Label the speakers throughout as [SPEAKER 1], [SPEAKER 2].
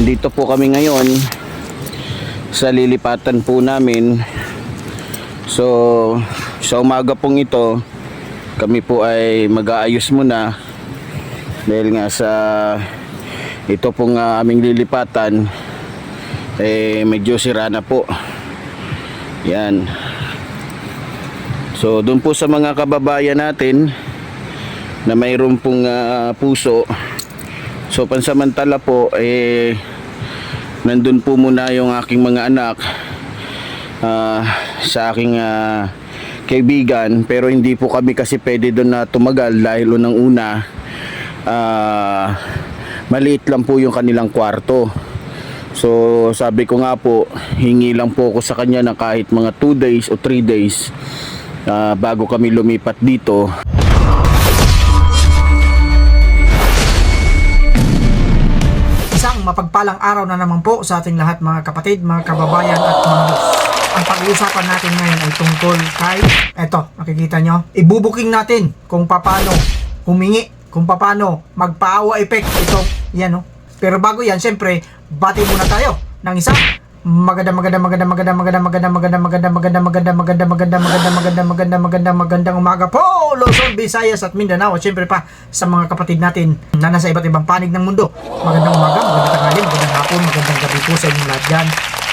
[SPEAKER 1] Dito po kami ngayon sa lilipatan po namin. So, sa umaga pong ito, kami po ay mag-aayos muna dahil nga sa ito pong ah, aming lilipatan eh medyo sira na po. Yan. So, doon po sa mga kababayan natin na mayroon pong ah, puso. So, pansamantala po eh nandun po muna yung aking mga anak ah, sa aking ah, kaibigan. Pero hindi po kami kasi pwede doon na tumagal dahil unang una ah, maliit lang po yung kanilang kwarto. So sabi ko nga po hingi lang po ako sa kanya na kahit mga 2 days o 3 days ah, bago kami lumipat dito
[SPEAKER 2] Isang mapagpalang araw na naman po sa ating lahat mga kapatid, mga kababayan at mga boss. Ang pag-uusapan natin ngayon ay tungkol kay, eto, nakikita nyo, ibubuking natin kung paano humingi, kung paano magpaawa effect ito, yan no. Pero bago yan, syempre, bati muna tayo ng isa. Maganda, maganda, maganda, maganda, maganda, maganda, maganda, maganda, maganda, maganda, maganda, maganda, maganda, maganda, maganda, maganda, magandang umaga po, Luzon, Visayas at Mindanao at syempre pa sa mga kapatid natin na nasa iba't ibang panig ng mundo. Magandang umaga, magandang tanghali, magandang hapon, magandang gabi po sa inyong lahat dyan.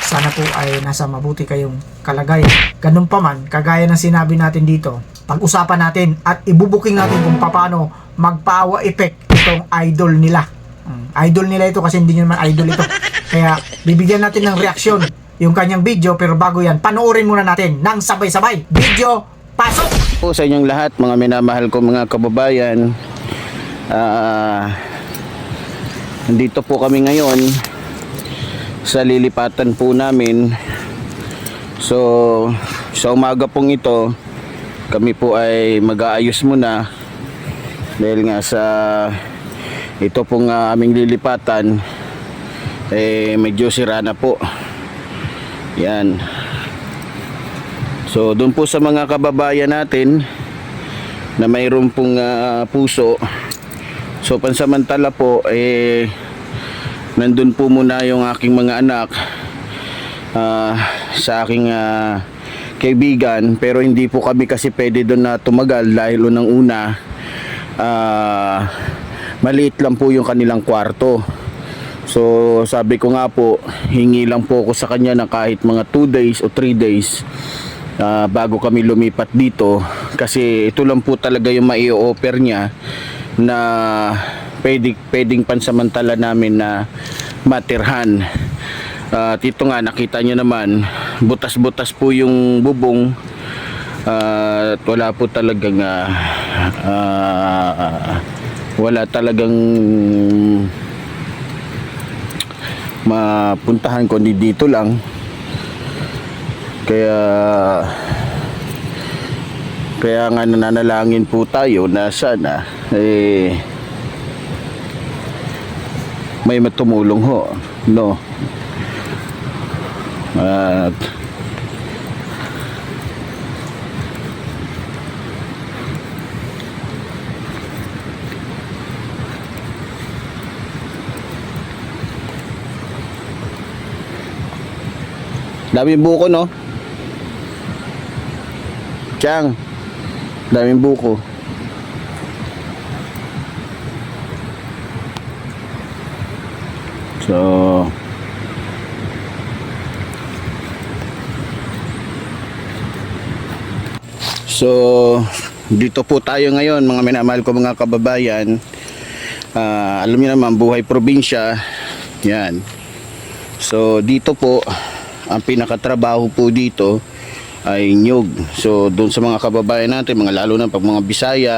[SPEAKER 2] Sana po ay nasa mabuti kayong kalagayan. Ganun pa man, kagaya ng sinabi natin dito, pag-usapan natin at ibubuking natin kung paano magpaawa effect itong idol nila. Mm, idol nila ito kasi hindi nyo naman idol ito. Kaya bibigyan natin ng reaksyon yung kanyang video pero bago yan, panoorin muna natin ng sabay-sabay. Video, pasok!
[SPEAKER 1] po sa inyong lahat mga minamahal ko mga kababayan Ah, nandito po kami ngayon sa lilipatan po namin so sa umaga pong ito kami po ay mag-aayos muna dahil nga sa ito pong ah, aming lilipatan eh medyo sira na po yan So doon po sa mga kababayan natin na mayroon pong ah, puso. So pansamantala po eh nandun po muna yung aking mga anak ah, sa aking ah, kaibigan pero hindi po kami kasi pwede doon na tumagal dahil unang una ah, maliit lang po yung kanilang kwarto. So sabi ko nga po hingi lang po ako sa kanya na kahit mga 2 days o 3 days ah, bago kami lumipat dito. Kasi ito lang po talaga yung mai-offer niya na pwede, pwedeng pansamantala namin na matirhan. At ito nga nakita nyo naman butas-butas po yung bubong. Ah, at wala po talagang ah, ah, wala talagang mapuntahan kundi dito lang. Kaya kaya nga nananalangin po tayo na sana eh may matumulong ho no? At daming buko no Chang, daming buko. So, So, dito po tayo ngayon mga minamahal ko mga kababayan. Ah, alam niyo naman buhay probinsya. Yan. So, dito po ang pinakatrabaho po dito ay nyug. So doon sa mga kababayan natin, mga lalo na pag mga Bisaya,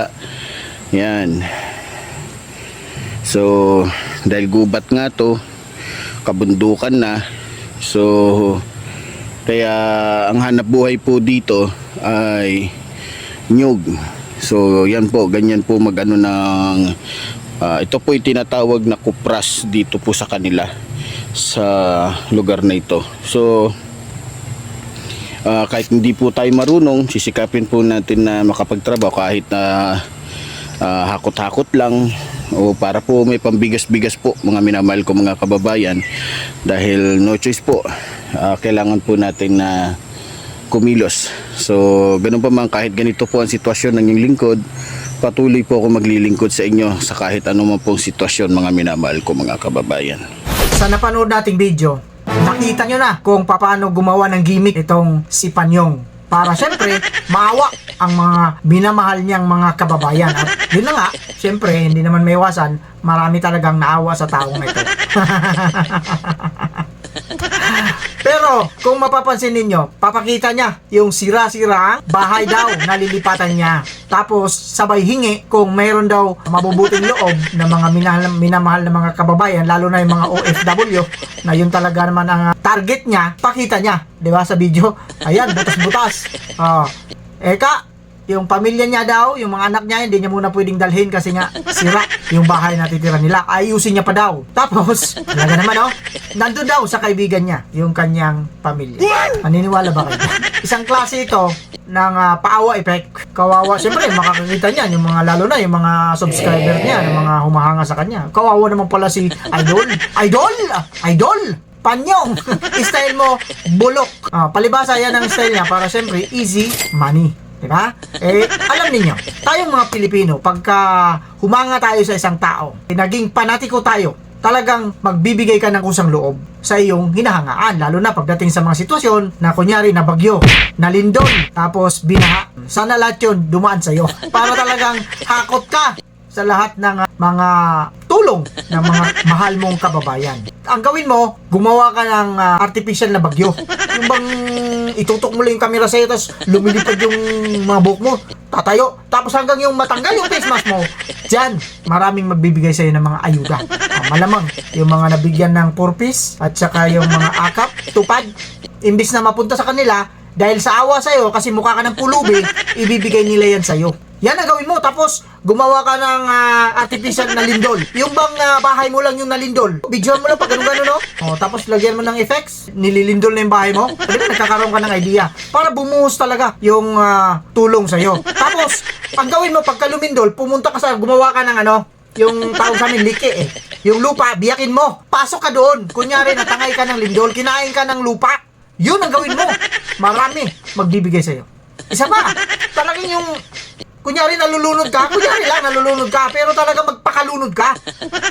[SPEAKER 1] yan. So dahil gubat nga to, kabundukan na. So kaya ang hanap buhay po dito ay nyug. So yan po, ganyan po magano ng ah, ito po yung tinatawag na kupras dito po sa kanila sa lugar na ito. So Ah, kahit hindi po tayo marunong, sisikapin po natin na makapagtrabaho kahit na ah, hakot-hakot lang. o para po may pambigas-bigas po mga minamahal ko mga kababayan dahil no choice po ah, kailangan po natin na kumilos so ganun pa man kahit ganito po ang sitwasyon ng inyong lingkod patuloy po ako maglilingkod sa inyo sa kahit anumang pong sitwasyon mga minamahal ko mga kababayan
[SPEAKER 2] Sa napanood nating video, nakita nyo na kung paano gumawa ng gimmick itong si Panyong. Para syempre, maawa ang mga minamahal niyang mga kababayan. At yun na nga, syempre, hindi naman may iwasan, marami talagang naawa sa taong ito. Pero kung mapapansin ninyo, papakita niya yung sira-sira bahay daw na lilipatan niya. Tapos sabay hingi kung mayroon daw mabubuting loob ng mga minahal, minamahal na mga kababayan, lalo na yung mga OFW, na yun talaga naman ang ah, target niya, pakita niya, di ba sa video? Ayan, butas-butas. Oh. Eka, yung pamilya niya daw, yung mga anak niya, hindi niya muna pwedeng dalhin kasi nga sira yung bahay na titira nila. Ayusin niya pa daw. Tapos, talaga naman oh, nandun daw sa kaibigan niya, yung kanyang pamilya. Maniniwala ba kayo? Isang klase ito ng ah, paawa effect. Kawawa, siyempre, makakakita niya yung mga, lalo na yung mga subscriber niya, yung mga humahanga sa kanya. Kawawa naman pala si Idol. Idol! Idol! Panyong! style mo, bulok. Ah, palibasa yan ang style niya para siyempre, easy money. Diba? Eh, alam ninyo, tayong mga Pilipino, pagka humanga tayo sa isang tao, naging panatiko tayo, talagang magbibigay ka ng kusang loob sa iyong hinahangaan. Lalo na pagdating sa mga sitwasyon na kunyari na bagyo, na lindol, tapos binaha. Sana lahat yun dumaan sa iyo. Para talagang hakot ka sa lahat ng uh, mga tulong ng mga mahal mong kababayan. Ang gawin mo, gumawa ka ng uh, artificial na bagyo. Yung bang itutok mo lang yung camera sa'yo, tapos lumilipad yung mga buhok mo, tatayo, tapos hanggang yung matanggal yung face mask mo, dyan, maraming magbibigay sa'yo ng mga ayuda. Ah, malamang, yung mga nabigyan ng purpose, at saka yung mga akap, tupad, imbis na mapunta sa kanila, dahil sa awa sa'yo, kasi mukha ka ng pulubi, ibibigay nila yan sa'yo. Yan ang gawin mo. Tapos, gumawa ka ng ah, artificial na lindol. Yung bang ah, bahay mo lang yung nalindol. Videoan mo lang pag ganun-ganun, no? O, tapos lagyan mo ng effects. Nililindol na yung bahay mo. Pwede nagkakaroon ka ng idea. Para bumuhos talaga yung ah, tulong sa'yo. Tapos, ang gawin mo, pagka lumindol, pumunta ka sa, gumawa ka ng ano, yung tawag sa amin, liki eh. Yung lupa, biyakin mo. Pasok ka doon. Kunyari, natangay ka ng lindol, kinain ka ng lupa. Yun ang gawin mo. Marami magbibigay sa'yo. Isa pa, talagang yung Kunyari nalulunod ka, kunyari lang nalulunod ka, pero talaga magpakalunod ka.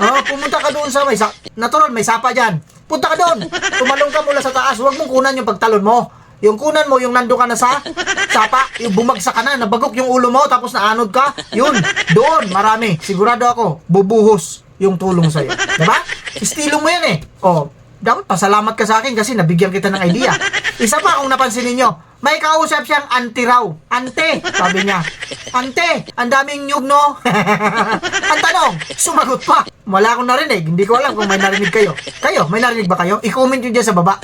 [SPEAKER 2] Oh, pumunta ka doon sa may sa natural may sapa diyan. Punta ka doon. Tumalong ka mula sa taas, huwag mong kunan yung pagtalon mo. Yung kunan mo, yung nando ka na sa sapa, yung bumagsak ka na, nabagok yung ulo mo, tapos naanod ka, yun, doon, marami. Sigurado ako, bubuhos yung tulong sa'yo. Diba? Estilo mo yan eh. Oh, dapat pasalamat ka sa akin kasi nabigyan kita ng idea. Isa pa kung napansin ninyo, may kausap siyang auntie raw. Ante, sabi niya. Ante, ang daming nyug no? ang tanong, sumagot pa. Wala akong narinig, hindi ko alam kung may narinig kayo. Kayo, may narinig ba kayo? I-comment nyo dyan sa baba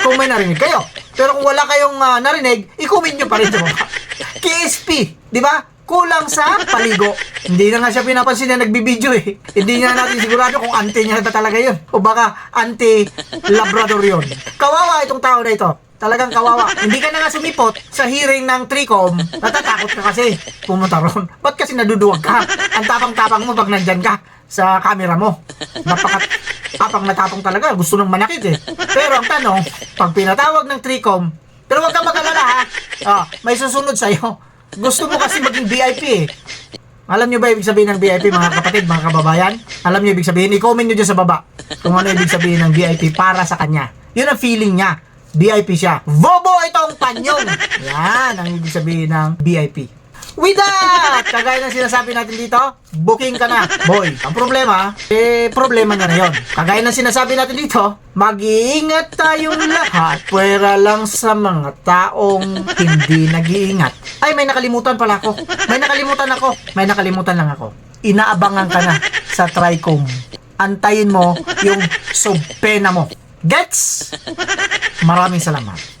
[SPEAKER 2] kung may narinig kayo. Pero kung wala kayong ah, narinig, i-comment nyo pa rin sa baba. KSP, di ba? Kulang sa paligo. Hindi na nga siya pinapansin na nagbibideo eh. Hindi nga natin sigurado kung ante niya na talaga yun. O baka ante labrador yun. Kawawa itong tao na ito. Talagang kawawa. Hindi ka na nga sumipot sa hearing ng Tricom. Natatakot ka kasi pumunta ron. Ba't kasi naduduwag ka? Ang tapang-tapang mo pag nandyan ka sa camera mo. Napaka tapang na tapang talaga. Gusto nang manakit eh. Pero ang tanong, pag pinatawag ng Tricom, pero wag kang mag-alala ha. Ah, may susunod sa'yo. Gusto mo kasi maging VIP eh. Alam nyo ba ibig sabihin ng VIP mga kapatid, mga kababayan? Alam nyo ibig sabihin? I-comment nyo dyan sa baba kung ano ibig sabihin ng VIP para sa kanya. Yun ang feeling niya. VIP siya. Bobo itong panyong! Yan ang ibig sabihin ng VIP. With that, kagaya ng sinasabi natin dito, booking ka na, boy. Ang problema, eh, problema niya na yun. Kagaya ng sinasabi natin dito, mag-iingat tayong lahat, pwera lang sa mga taong hindi nag-iingat. Ay, may nakalimutan pala ako. May nakalimutan ako. May nakalimutan lang ako. Inaabangan ka na sa Tricom. Antayin mo yung subpena mo. Gets? Maraming salamat.